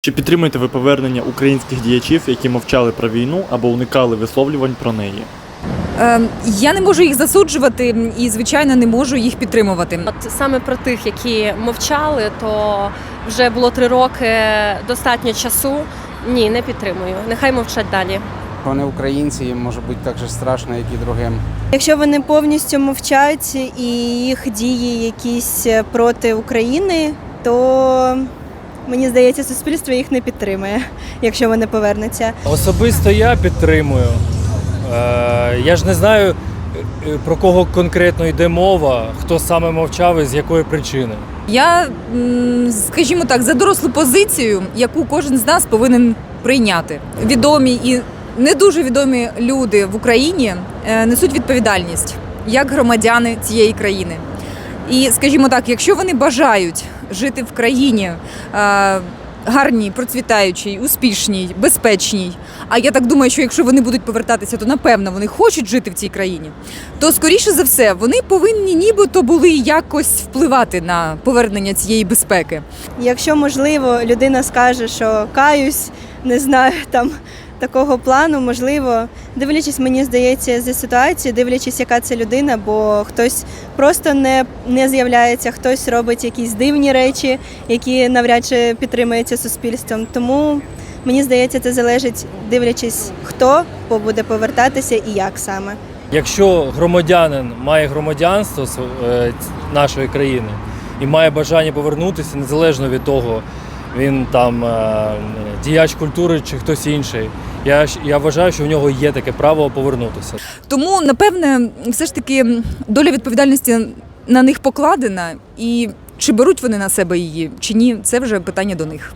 Чи підтримуєте ви повернення українських діячів, які мовчали про війну або уникали висловлювань про неї? Е, Я не можу їх засуджувати і, звичайно, не можу їх підтримувати. От саме про тих, які мовчали, то вже було три роки достатньо часу. Ні, не підтримую. Нехай мовчать далі. Вони українці, їм може бути так же страшно, як і другим. Якщо вони повністю мовчать і їх дії якісь проти України, то мені здається, суспільство їх не підтримує, якщо вони повернуться. Особисто я підтримую. Е, Я ж не знаю, е, про кого конкретно йде мова, хто саме мовчав і з якої причини. Я, скажімо так, за дорослу позицію, яку кожен з нас повинен прийняти. Відомі і не дуже відомі люди в Україні е, несуть відповідальність як громадяни цієї країни. І, скажімо так, якщо вони бажають жити в країні е, гарній, процвітаючій, успішній, безпечній. А я так думаю, що якщо вони будуть повертатися, то напевно вони хочуть жити в цій країні. То скоріше за все вони повинні нібито були якось впливати на повернення цієї безпеки. Якщо можливо, людина скаже, що каюсь, не знаю там такого плану, можливо, дивлячись, мені здається, зі ситуації, дивлячись, яка це людина, бо хтось просто не, не з'являється, хтось робить якісь дивні речі, які навряд чи підтримуються суспільством. Тому мені здається, це залежить, дивлячись, хто буде повертатися і як саме. Якщо громадянин має громадянство е, нашої країни і має бажання повернутися, незалежно від того, він там е, діяч культури чи хтось інший, я, я вважаю, що в нього є таке право повернутися. Тому, напевне, все ж таки доля відповідальності на них покладена, і чи беруть вони на себе її, чи ні, це вже питання до них.